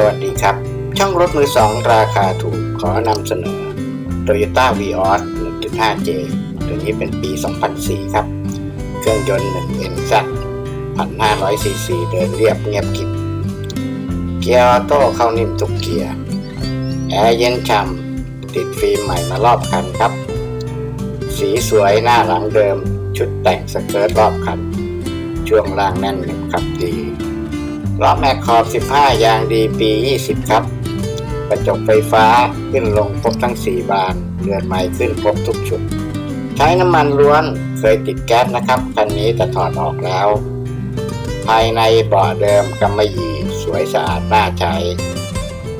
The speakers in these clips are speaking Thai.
สวัสดีครับ ช่องรถมือสองราคาถูกขอนำเสนอ Toyota Vios 1.5J ตัวนี้เป็นปี 2004 ครับ เครื่องยนต์ 1NZ 1,500 ซีซีเดินเรียบเงียบกริบเกียร์ออโต้เข้านิ่มทุกเกียร์แอร์เย็นฉ่ำติดฟิล์มใหม่มารอบคันครับ สีสวยหน้าหลังเดิม ชุดแต่งสเกิร์ตรอบคัน ช่วงล่างแน่นหนึบขับดี ล้อแม็กขอบ 15 ยางดีปี 20 ครับ กระจกไฟฟ้าขึ้นลงครบทั้ง 4 บานเรือนใหม่ขึ้นครบทุกชุด ใช้น้ำมันล้วนเคยติดแก๊สนะครับคันนี้แต่ถอดออกแล้ว ภายในเบาะเดิมกำมะหยี่สวยสะอาดน่าใช้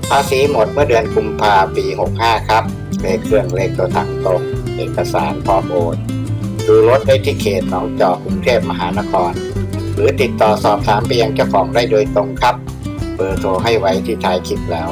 ภาษีหมดเมื่อเดือนกุมภาปี 65 ครับเลขเครื่องเลขตัวถังตรง เอกสารพร้อมโอน ดูรถได้ที่เขตหนองจอกกรุงเทพมหานคร หรือติดต่อสอบถามไปยังเจ้าของได้โดยตรงครับ เบอร์โทรให้ไว้ที่ท้ายคลิปแล้ว